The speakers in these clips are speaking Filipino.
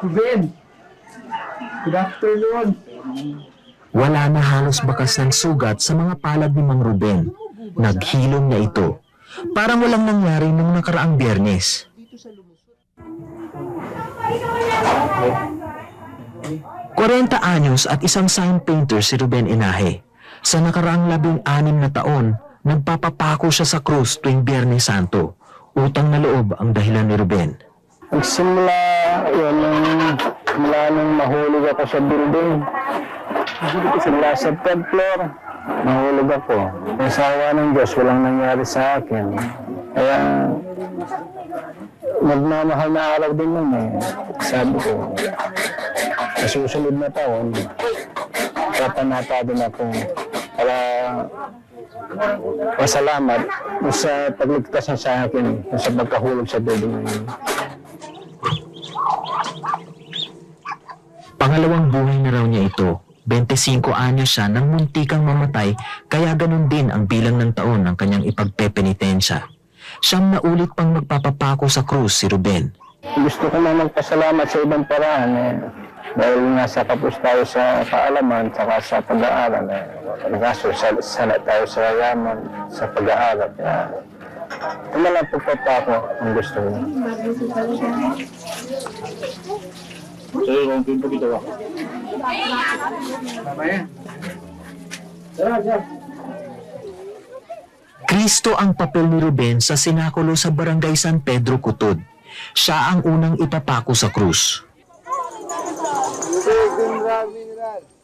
Ruben! Good afternoon! Wala na halos bakas ng sugat sa mga palad ni Mang Ruben. Naghilom na ito. Parang walang nangyari nung nakaraang biyernes. Kwarenta anyos at isang sign painter si Ruben Inahe. Sa nakaraang labing anim na taon, nagpapapako siya sa krus tuwing Biyernes Santo. Utang na loob ang dahilan ni Ruben. Nagsimula yun mula nung mahulog ako sa building. Simula sa third floor, mahulog ako. Nasawa ng Diyos, walang nangyari sa akin. Kaya magmamahal na araw din yun eh. Sabi ko, sa susunod na taon, papanata din ako para pasalamat sa pagligtas sa akin sa pagkahulog sa building. Pangalawang buhay na raw niya ito. 25 anyos siya nang muntikang mamatay kaya ganun din ang bilang ng taon ng kanyang ipagpepenitensya. Siyam na ulit pang magpapapako sa krus si Ruben. Gusto ko na magpasalamat sa ibang paraan eh. Dahil nasa kapos tayo sa kaalaman, saka sa pag-aaral. Eh. Kaso sa, sana tayo sa yaman, sa pag-aaral. Kaya, ito na lang pagpapako ang gusto ko. Sige, kung pinto dito ako. Kristo ang papel ni Ruben sa sinakulo sa barangay San Pedro Cutod. Siya ang unang ipapako sa krus.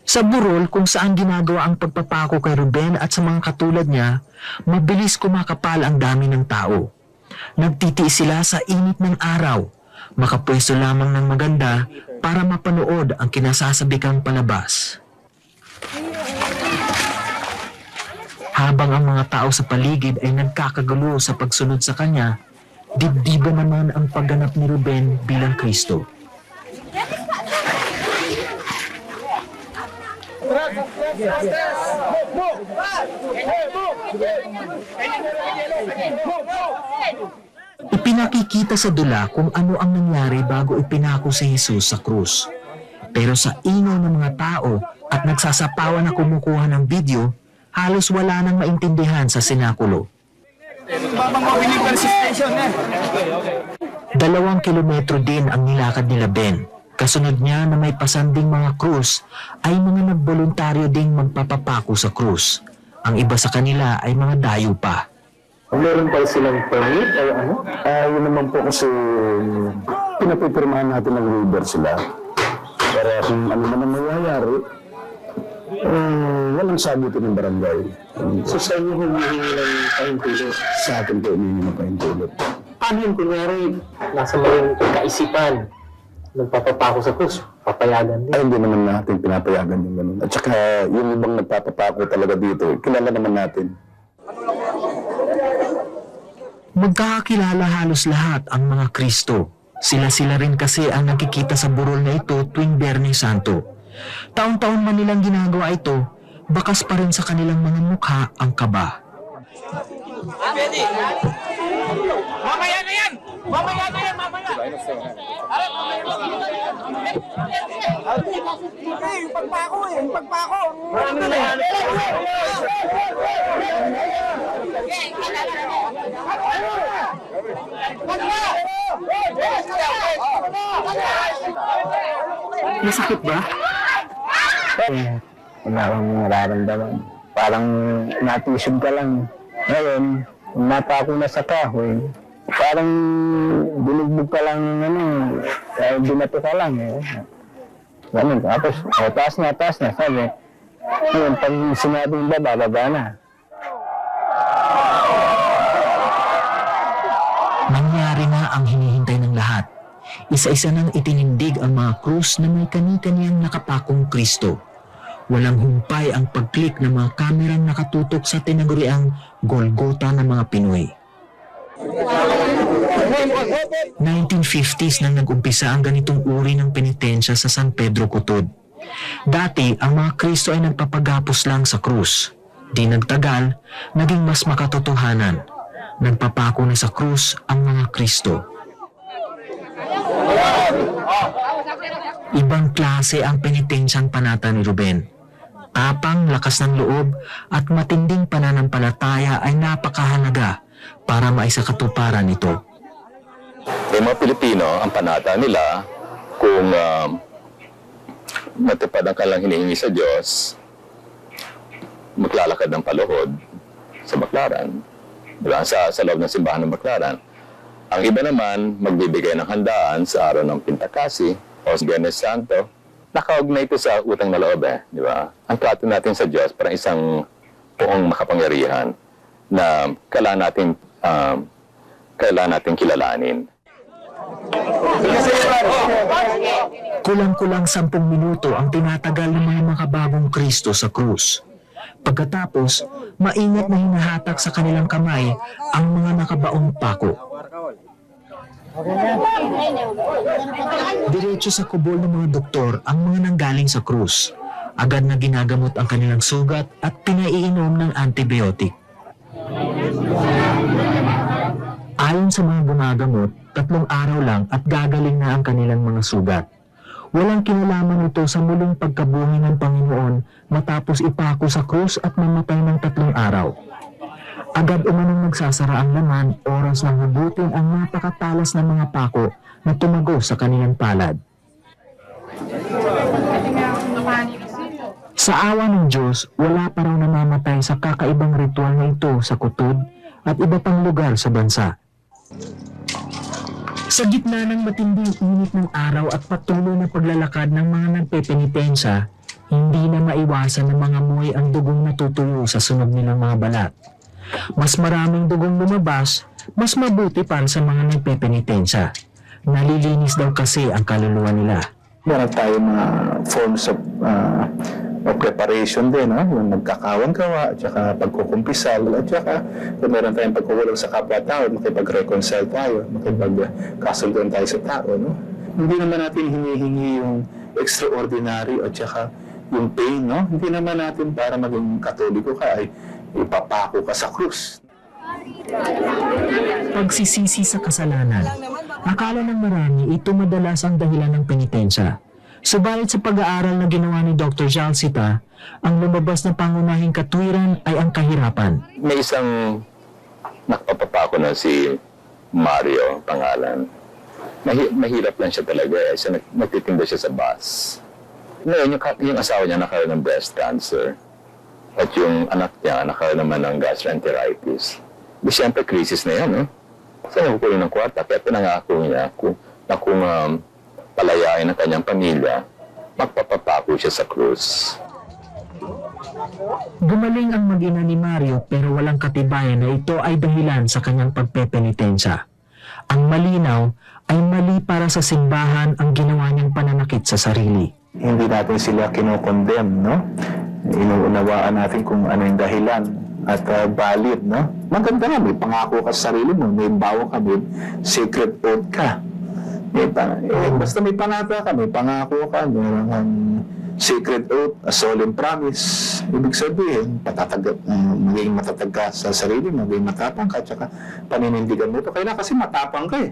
Sa burol kung saan ginagawa ang pagpapako kay Ruben at sa mga katulad niya, mabilis kumakapal ang dami ng tao. Nagtitiis sila sa init ng araw, makapwesto lamang ng maganda para mapanood ang kinasasabikang palabas. Habang ang mga tao sa paligid ay nagkakagulo sa pagsunod sa kanya, dibdiba naman ang pagganap ni Ruben bilang Kristo. Ipinakikita sa dula kung ano ang nangyari bago ipinako si Jesus sa krus. Pero sa ingaw ng mga tao at nagsasapawan na kumukuha ng video, halos wala nang maintindihan sa sinakulo. Dalawang kilometro din ang nilakad nila Ben. Kasunod niya na may pasanding mga krus ay mga nagboluntaryo ding magpapapako sa krus. Ang iba sa kanila ay mga dayo pa. Meron pa silang permit o ano? Ah, yun naman po kasi pinapipirmahan natin ng waiver sila. Para kung ano man ang mangyayari, eh, walang sabitin ng barangay. So sa inyo humihingi ng pahintulot. Sa akin po, hindi na pahintulot. Paano yung kunyari, nasa maling kaisipan, nagpapapako sa krus, papayagan din. Ay, hindi naman natin pinapayagan yung ganun. At saka, yung ibang nagpapapako talaga dito, kilala naman natin. Magkakakilala halos lahat ang mga Kristo. Sila-sila rin kasi ang nakikita sa burol na ito tuwing Biyernes Santo. Taon-taon man nilang ginagawa ito, bakas pa rin sa kanilang mga mukha ang kaba. Mamaya na yan! Mamaya na yan! Mamaya! Yung pagpako eh! Yung pagpako! Na yan? Masakit ba? Eh, wala kang nararamdaman. Parang natisog ka lang. Ngayon, napako na sa kahoy. Parang binugbog ka lang, ano, eh, binato ka lang eh. Ganun, tapos, oh, taas na, taas na, sabi. Ngayon, pag sinabing baba, baba na. Nangyari na ang hinihintay ng lahat. Isa-isa nang itinindig ang mga krus na may kani-kaniyang nakapakong Kristo. Walang humpay ang pag-click ng mga kamerang nakatutok sa tinaguriang Golgota ng mga Pinoy. 1950s nang nag-umpisa ang ganitong uri ng penitensya sa San Pedro Cotod. Dati, ang mga Kristo ay nagpapagapos lang sa krus. Di nagtagal, naging mas makatotohanan. Nagpapako na sa krus ang mga Kristo. Ibang klase ang penitensyang panata ni Ruben. Tapang, lakas ng loob at matinding pananampalataya ay napakahalaga para maisakatuparan ito. Yung mga Pilipino, ang panata nila, kung um, matupad ang kanilang hinihingi sa Diyos, maglalakad ng paluhod sa Baklaran. Diba? Sa, sa loob ng simbahan ng Baklaran. Ang iba naman, magbibigay ng handaan sa araw ng Pintakasi o sa Biyernes Santo. Nakaugnay ito sa utang na loob eh. Di ba? Ang trato natin sa Diyos parang isang poong makapangyarihan na kailangan natin, um, kailangan natin kilalanin. Kulang-kulang sampung minuto ang tinatagal ng mga makabagong Kristo sa krus. Pagkatapos, maingat na hinahatak sa kanilang kamay ang mga nakabaong pako. Diretso sa kubol ng mga doktor ang mga nanggaling sa krus. Agad na ginagamot ang kanilang sugat at pinaiinom ng antibiotic. Ayon sa mga gumagamot, tatlong araw lang at gagaling na ang kanilang mga sugat. Walang kinalaman ito sa muling pagkabuhay ng Panginoon matapos ipako sa krus at mamatay ng tatlong araw. Agad umanong nagsasara ang laman, oras lang hugutin ang napakatalas ng mga pako na tumago sa kanilang palad. Sa awa ng Diyos, wala pa raw namamatay sa kakaibang ritual na ito sa kutod at iba pang lugar sa bansa. Sa gitna ng matinding init ng araw at patuloy na paglalakad ng mga nagpepenitensya, hindi na maiwasan ng mga muhay ang dugong natutuyo sa sunog nilang mga balat. Mas maraming dugong lumabas, mas mabuti para sa mga nagpepenitensya. Nalilinis daw kasi ang kaluluwa nila. Meron tayong mga forms of, uh, of preparation din, no? yung nagkakawang gawa, at saka pagkukumpisal, at saka kung meron tayong pagkukulang sa kapwa-tao, makipag-reconcile tayo, makipag-kasuldan tayo sa tao. No? Hindi naman natin hinihingi yung extraordinary at saka yung pain, no? Hindi naman natin para maging katoliko ka ay ipapako ka sa krus. Pagsisisi sa kasalanan. Akala ng marami ito madalas ang dahilan ng penitensya. Subalit sa pag-aaral na ginawa ni Dr. Jalsita, ang lumabas na pangunahing katwiran ay ang kahirapan. May isang nakapapako na si Mario pangalan. Mahi- mahirap lang siya talaga eh. Siya nag- nagtitinda siya sa bus. Ngayon, yung, yung asawa niya nakaroon ng breast cancer. At yung anak niya nakaroon naman ng gastroenteritis. Di siyempre, krisis na yan, no? Saan nakukunin ng kwarta? Kaya pinangako niya kung, na kung um, palayain ang kanyang pamilya, magpapapako siya sa krus. Gumaling ang mag-ina ni Mario pero walang katibayan na ito ay dahilan sa kanyang pagpepenitensya. Ang malinaw ay mali para sa simbahan ang ginawa niyang pananakit sa sarili. hindi natin sila kinokondem, no? Inuunawaan natin kung ano yung dahilan at uh, valid, no? Maganda nga, may pangako ka sa sarili mo, may bawa ka, may secret oath ka. May pa, eh, basta may panata ka, may pangako ka, meron kang secret oath, a solemn promise. Ibig sabihin, patatag, uh, magiging matatag ka sa sarili mo, magiging matapang ka, tsaka paninindigan mo ito. Kailangan kasi matapang ka eh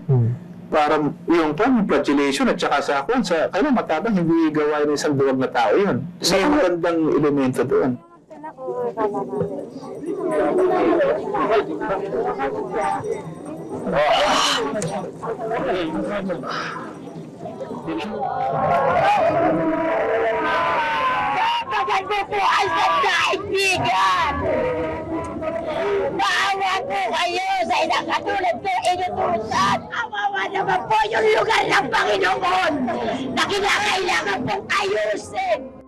para yung pan, flagellation at saka sa kwan, sa, kaya matabang hindi gawain ng isang duwag na tao yun. Isa yung magandang elemento doon. Maganda po ay sa kaibigan! Maawa po kayo sa inang katulad ko inutusan! Awawa naman po yung lugar ng Panginoon na kinakailangan pong ayusin!